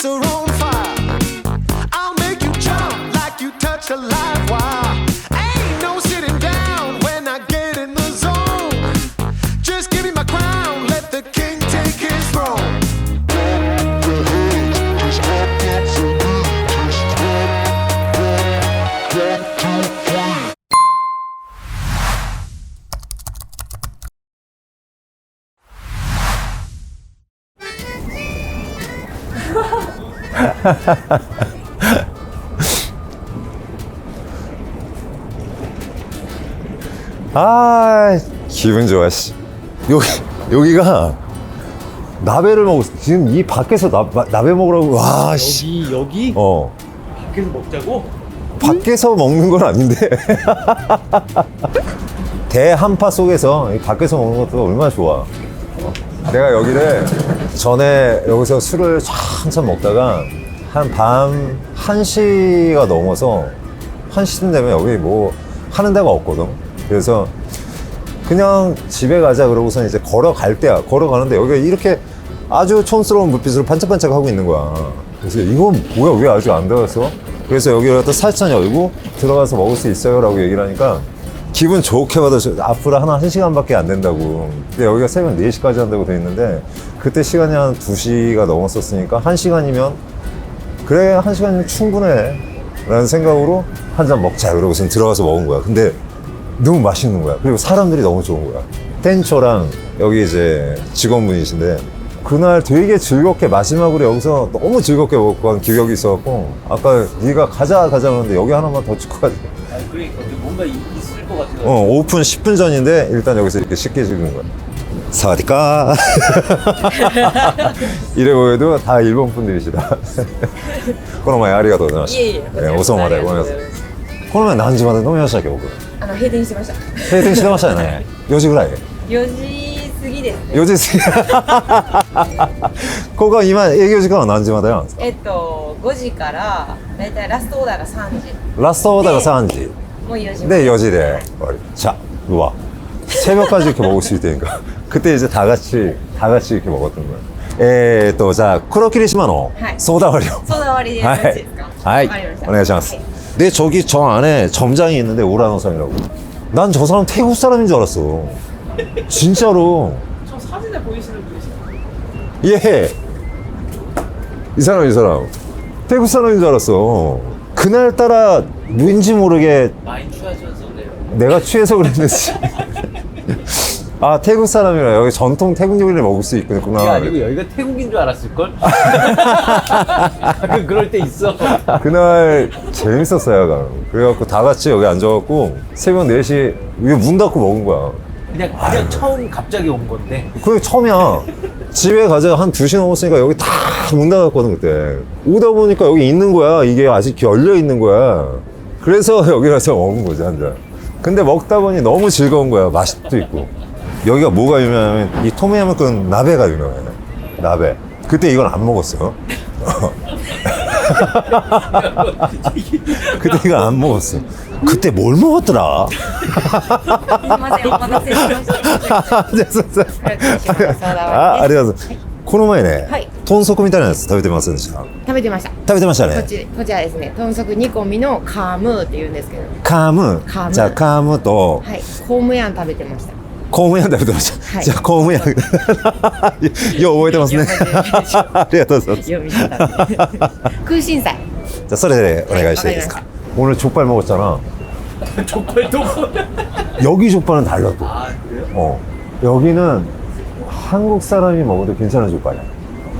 So around. 아 기분 좋아 씨. 여기 여기가 나베를 먹었어 지금 이 밖에서 나, 나베 먹으라고 와씨. 여기 여기? 어. 밖에서 먹자고? 밖에서 먹는 건 아닌데. 대한파 속에서 이 밖에서 먹는 것도 얼마나 좋아. 어. 내가 여기를 전에 여기서 술을 한참 먹다가 한 밤 1시가 넘어서 1시쯤 되면 여기 뭐 하는 데가 없거든. 그래서 그냥 집에 가자 그러고서 이제 걸어갈 때야. 걸어가는데 여기가 이렇게 아주 촌스러운 불빛으로 반짝반짝 하고 있는 거야. 그래서 이건 뭐야? 왜 아직 안 들어갔어? 그래서 여기를 갖다 살짝 열고 들어가서 먹을 수 있어요 라고 얘기를 하니까 기분 좋게 받아서 앞으로 한 1시간밖에 안 된다고. 근데 여기가 새벽 4시까지 한다고 돼 있는데 그때 시간이 한 2시가 넘었었으니까 1시간이면 그래 한 시간이면 충분해. 라는 생각으로 한 잔 먹자. 그러고선 들어가서 먹은 거야. 근데 너무 맛있는 거야. 그리고 사람들이 너무 좋은 거야. 텐초랑 여기 이제 직원분이신데 그날 되게 즐겁게 마지막으로 여기서 너무 즐겁게 먹고 간 기억이 있어갖고 아까 네가 가자 가자 그러는데 여기 하나만 더 찍고 가자 아 그러니까 뭔가 이- 있을 것 같아. 어, 오픈 10분 전인데 일단 여기서 이렇게 쉽게 찍는 거야 サワディカーイレブンではタイ日本分この前ありがとうございましたえ遅までごめんなさいこの前何時まで飲みましたっけ僕あの閉店してました閉店してましたよね四時ぐらい四時過ぎです、ね、4時過ぎここは今営業時間は何時までなんですかえっと五時から大体ラストオーダーが三時ラストオーダーが三時もう四時で四時で終わりしゃうわ 새벽까지 이렇게 먹을 수 있다니까. 그때 이제 다 같이, 다 같이 이렇게 먹었던 거예요. 에, 또, 자, 크로키리시마노. 네. 소다와리오. ソダ割りでよろしいですか 아이, わかりました 오네가시마스. 근데 저기 저 안에 점장이 있는데 우라노상이라고. 난 저 사람 태국 사람인 줄 알았어. 진짜로. 저 사진에 보이시는 분이세요? 예. 이 사람 이 사람. 태국 사람인 줄 알았어. 그날따라 왠지 모르게 많이 취하셔서 그래요. 내가 취해서 그랬는지 아, 태국 사람이라 여기 전통 태국 요리를 먹을 수 그게 있구나. 아니고 여기가 태국인 줄 알았을걸? 가끔 그럴 때 있어. 그날 재밌었어요, 약간. 그래갖고 다 같이 여기 앉아갖고 새벽 4시 위에 문 닫고 먹은 거야. 그냥 그냥 처음 갑자기 온 건데. 그게 처음이야. 집에 가자 한 2시 넘었으니까 여기 다 문 닫았거든, 그때. 오다 보니까 여기 있는 거야. 이게 아직 열려 있는 거야. 그래서 여기 가서 먹은 거지, 한 잔. 근데 먹다 보니 너무 즐거운 거야. 맛도 있고. 여기가 뭐가 유명하면 이 토미야무군 나베가 유명해. 나베. 그때 이건 안 먹었어. 그때 이거 안 먹었어. 그때 뭘 먹었더라? すいませんお待たせしましたそうそうあ、ありがとう。この前ね、はい豚足みたいなやつ食べてませんでした食べてました食べてましたね。こっちこちらですね豚足煮込みのカームーって言うんですけどカーム。カームじゃあ、カームと、はいホームヤン食べてました コームヤン食べてました。はいじゃあ、コームヤン。よう覚えてますねよう覚えてます。ありがとうございます。読み方空心菜じゃあ、それでお願いしていいですか。오늘족발먹었잖아 족발 또 여기 족발은 달라 또. 아 그래요? 어. 여기는 한국 사람이 먹어도 괜찮은 족발이야.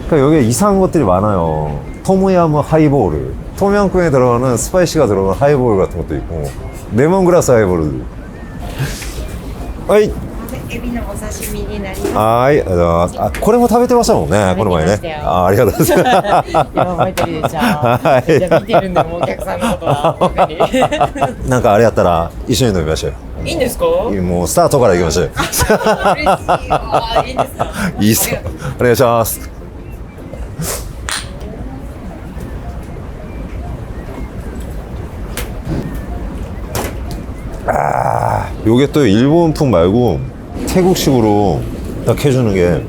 그러니까 여기에 이상한 것들이 많아요. 토무야무 하이보르. 토미양꿍에 들어가는 스파이시가 들어간 하이보르 같은 것도 있고, 레몬그라스 하이보르도 있고. 아이, エビのお刺身になります 아이, 아, 아, これも食べてましたもんね、この前ね食べてました。よあありがとうございます。今覚えてるでしょ。はいじゃあ見てるんで、もうお客さんのことは特に。なんかあれやったら一緒に飲みましょうよ。いいんですか？もうスタートから行きましょうよ。嬉しいわ。いいんですか？いいっすよ。お願いします。아, 요게 또 일본풍 말고 태국식으로 딱 해주는 게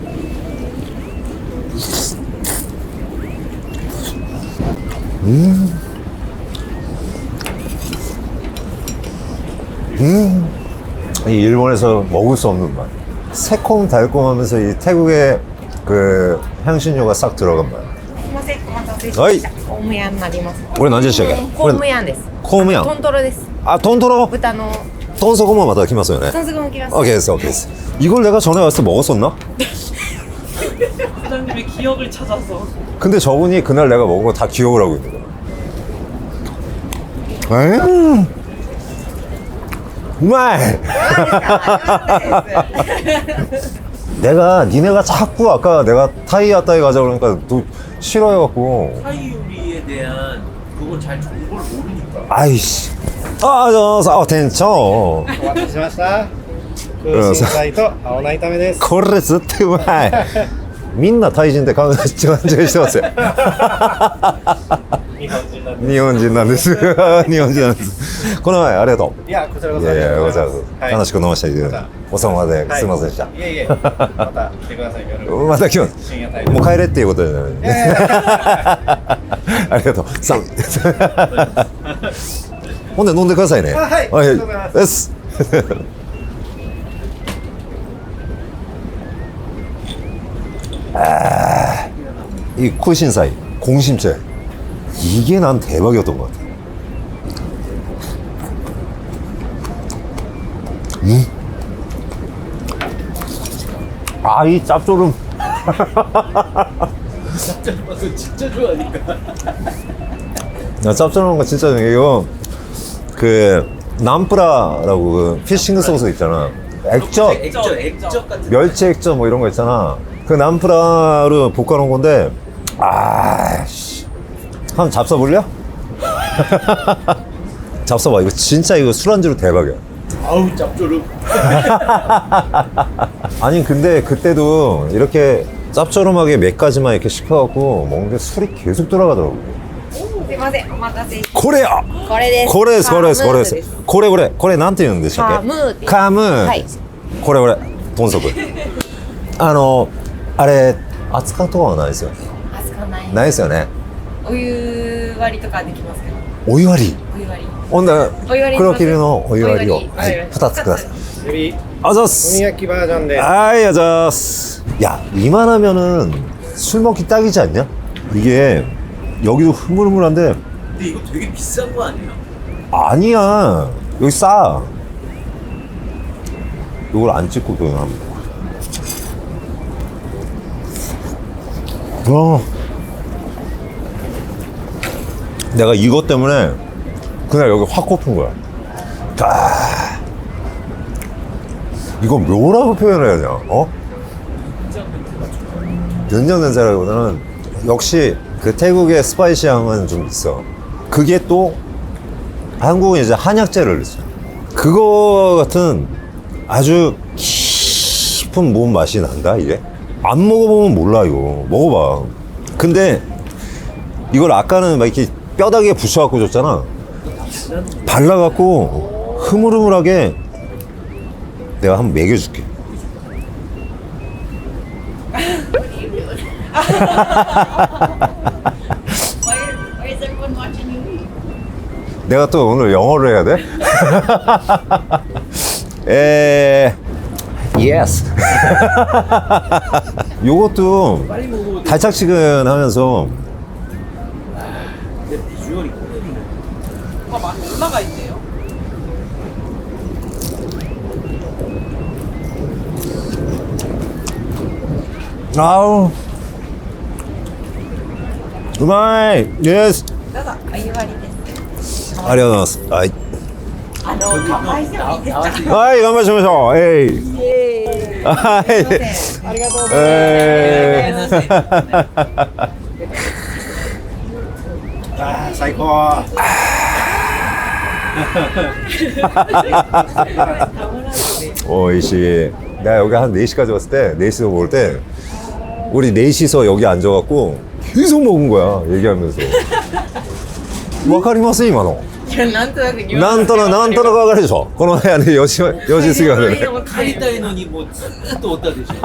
이 일본에서 먹을 수 없는 맛. 새콤 달콤하면서 이 태국의 그 향신료가 싹 들어간 맛. すいません、お待たせしはいました。コームヤンになります。 우리 언제 시작해? コームヤンです。 코우미양. トントロです。 아, 돈토로? 豚の 돈소고만 마다 기마어요 네. トンスゴムきます。 오케이, 됐어, 오케이. 됐어. 이걸 내가 전에 왔을 때 먹었었나? 부장님의 기억을 찾아서 근데 저분이 그날 내가 먹은 거 다 기억을 하고 있는 거야. 에? 우마이! 내가 니네가 자꾸 아까 내가 타이 아따이 가자 그러니까 또 싫어해갖고 타이 요리에 대한 그걸 잘 정보를 모르니까. 아이씨 ああ、どうぞ、店長。お待たせしました。空心菜と青菜炒めです。これ絶対うまい。みんなタイ人って感じしてますよ。日本人なんで。日本人なんです。日本人なんです。この前ありがとう。いや、こちらこそやいや、い。楽しく飲ませていただいて、おさまで、すみませんでした。いい、また来てください。また今日深夜帯。もう帰れっていうこと。ありがとう。さあ。ほんで飲んでくださいねあはいありがとうございますです아, 이 쿠신사이 공심채 이게 난 대박이었던 것 같아. 음. 아, 이 짭조름. 진짜 맛을 진짜 좋아하니까. 나 짭조름한 거 진짜 이거 그 남프라라고 그 피싱 소스 있잖아. 액젓, 액젓, 액젓 같은. 멸치 액젓 뭐 이런 거 있잖아. 그 남프라로 볶아놓은 건데, 아, 씨. 한번 잡숴볼래? 잡숴봐. 이거 진짜 이거 술안주로 대박이야. 아우 짭조름. 아니 근데 그때도 이렇게 짭조름하게 몇 가지만 이렇게 시켜갖고 먹는데 술이 계속 들어가더라고. すいません、お待たせし。 코레야. これやこれです。これですこれですこれです。これこれ。これなんて言うんでしたっけ？カムー、はい、これこれ。豚足 あのあれ扱とはないですよ。扱ない。ないですよね。お湯割りとかできますけど。お湯割り？お湯割り。ほんで黒切りのお湯割りを。はい。二つください。あざっす。焼きバージョンで。はいあざっす。いや今なみ이만하면은술먹기딱이지않냐 이게 여기도 흐물흐물한데 근데 이거 되게 비싼 거 아니야? 아니야. 여기 싸. 이걸 안 찍고 하면 어. 내가 이것 때문에 그날 여기 확 고픈 거야. 아. 이거 뭐라고 표현해야 되냐? 어? 된장 냄새라기보다는 역시 그 태국의 스파이시 향은 좀 있어. 그게 또 한국은 이제 한약재를 넣죠. 그거 같은 아주 깊은 몸 맛이 난다, 이게? 안 먹어보면 몰라, 이거. 먹어봐. 근데 이걸 아까는 막 이렇게 뼈다귀에 붙여갖고 줬잖아. 발라갖고 흐물흐물하게 내가 한번 먹여줄게. 내가 또 오늘 영어로 해야 돼? 에 예스. 요것도 달짝지근 하면서 올라가 있네요. 아우. 그만. 예스. 나다. 아이 말이. 割りです。 아리가토 아이 あの、乾杯してもいいですか。 나와서 아이 가마시마쇼 에이 아이 ありがとうございます。 에이 あー最高。 오이씨 내가 여기 한 4시까지 왔을 때 4시서 먹을 때 우리 넷이서 여기 앉아갖고 계속 먹은 거야 얘기하면서 わかります今の いやなんとなくなんとなく、なんとなくわかるでしょ？この部屋でよし、4時過ぎまでね。買たいのにもうずっとおったでしょ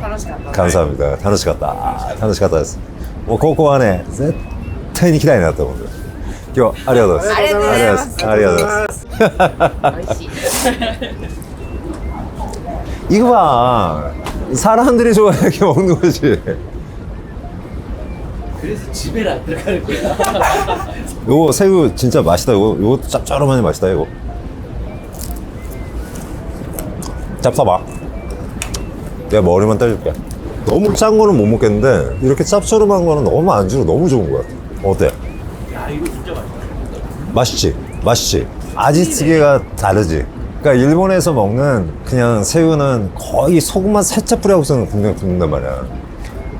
楽しかった関西みたい楽しかった。楽しかったです。もう高校はね、絶対に行きたいなと思って。今日ありがとうございます。ありがとうございますありがとうございます。美味しい이거봐 사람들이 좋아하는 게 먹는 거 지. 그래서 집에는 안 들어가는 거야. 요거 새우 진짜 맛있다. 요거, 요것도 짭짤하니 맛있다, 이거. 짭싸봐. 내가 머리만 따줄게. 너무 짠 거는 못 먹겠는데, 이렇게 짭조름한 거는 너무 안주로 너무 좋은 거 같아. 어때? 야 이거 진짜 맛있다. 맛있지? 맛있지? 아지찌개가 다르지? 그러니까 일본에서 먹는 그냥 새우는 거의 소금만 살짝 뿌려갖고서는 분명 굽는단 말이야.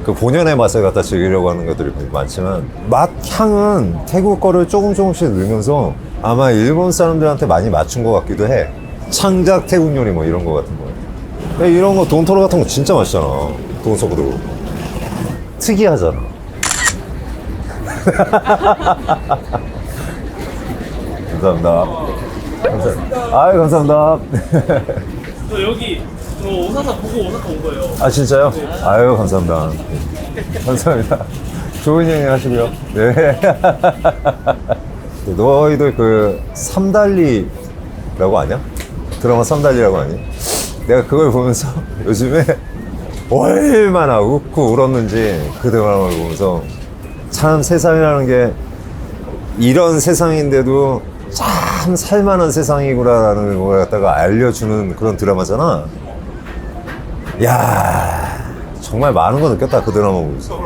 그 본연의 맛을 갖다 즐기려고 하는 것들이 많지만 맛 향은 태국 거를 조금 조금씩 넣으면서 아마 일본 사람들한테 많이 맞춘 것 같기도 해. 창작 태국 요리 뭐 이런 거 같은 거. 이런 거 돈토로 같은 거 진짜 맛있잖아. 돈소그도 특이하잖아. 감사합니다. 감사합니다. 아유, 감사합니다. 저 여기 저 오사카 보고 오사카 온 거예요. 아, 진짜요? 아유, 감사합니다. 감사합니다. 좋은 여행 하시고요. 네. 너희들 그 삼달리라고 아냐? 드라마 삼달리라고 아니? 내가 그걸 보면서 요즘에 얼마나 웃고 울었는지 그 드라마를 보면서 참 세상이라는 게 이런 세상인데도 참 살만한 세상이구나라는 걸 갖다가 알려주는 그런 드라마잖아. 야 정말 많은 거 느꼈다 그 드라마 보면서.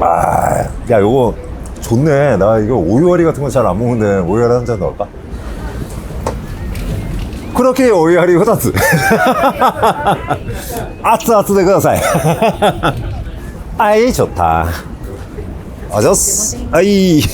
아, 야 요거 좋네. 나 이거 오이와리 같은 거 잘 안 먹는데 오이와리 한 잔 넣을까? 그렇게 오이와리 호다츠. 아츠아츠 데 그다사이. 아이 좋다. 아저스. 아이.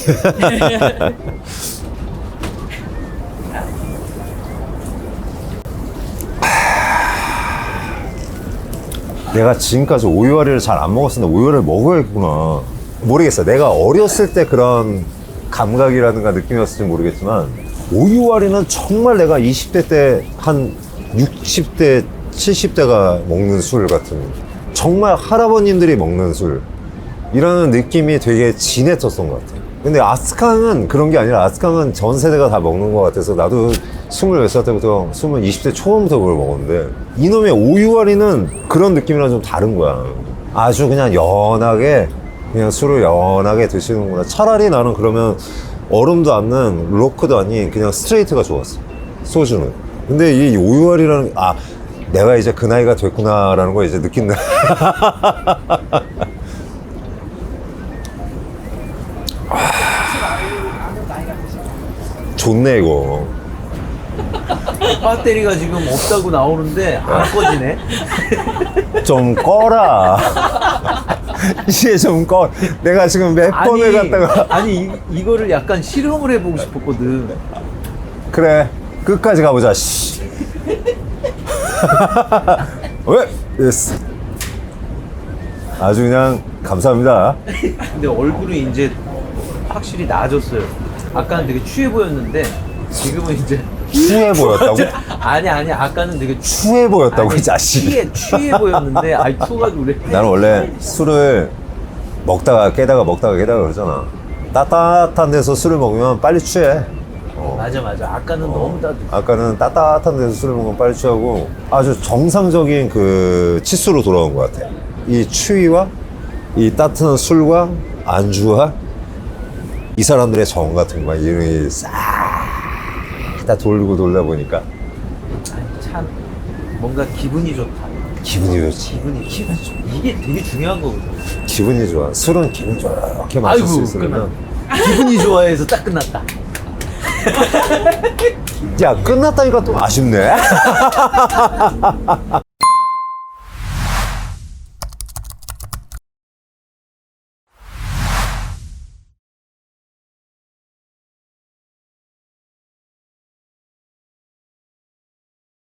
내가 지금까지 오이와리를 잘 안 먹었었는데 오이와리를 먹어야겠구나. 모르겠어. 내가 어렸을 때 그런 감각이라든가 느낌이었을지 모르겠지만 오이와리는 정말 내가 20대 때 한 60대, 70대가 먹는 술 같은 정말 할아버님들이 먹는 술 이라는 느낌이 되게 진했었던 것 같아요. 근데 아스캉은 그런 게 아니라 아스캉은 전 세대가 다 먹는 것 같아서 나도 20살 때부터 20, 20대 초반부터 그걸 먹었는데 이놈의 오유와리는 그런 느낌이랑 좀 다른 거야. 아주 그냥 연하게 그냥 술을 연하게 드시는구나. 차라리 나는 그러면 얼음도 안 넣은 로크도 아닌 그냥 스트레이트가 좋았어. 소주는. 근데 이 오유와리라는 아 내가 이제 그 나이가 됐구나라는 걸 이제 느낀다. 좋네 이거. 배터리가 지금 없다고 나오는데 안 꺼지네. 좀 꺼라. 이제 좀 꺼. 내가 지금 몇 번을 갔다가 아니 이, 이거를 약간 실험을 해보고 싶었거든. 그래 끝까지 가보자. 씨. 왜? 예스. 아주 그냥 감사합니다. 근데 얼굴이 이제 확실히 나아졌어요. 아까는 되게 취해 보였는데 지금은 이제 추해 보였다고? 아니 아니 아까는 되게 추해 보였다고 이 자식이. 취해 취해 보였는데 아이 투가지고 그래. 나는 원래 술을 먹다가 깨다가 먹다가 깨다가 그러잖아. 따뜻한 데서 술을 먹으면 빨리 취해. 맞아 맞아. 아까는 너무 따뜻. 아까는 따뜻한 데서 술을 먹으면 빨리 취하고 아주 정상적인 그 치수로 돌아온 것 같아. 이 추위와 이 따뜻한 술과 안주와 이 사람들의 정 같은 거 이름이 싹 다 돌고 돌다 보니까 아니, 참 뭔가 기분이 좋다. 기분이 좋지. 기분이 기분 좋. 이게 되게 중요한 거거든. 기분이 좋아. 술은 기분 좋게 마실 수 아이고, 있으면 기분이 좋아해서 딱 끝났다. 야 끝났다니까 또 아쉽네.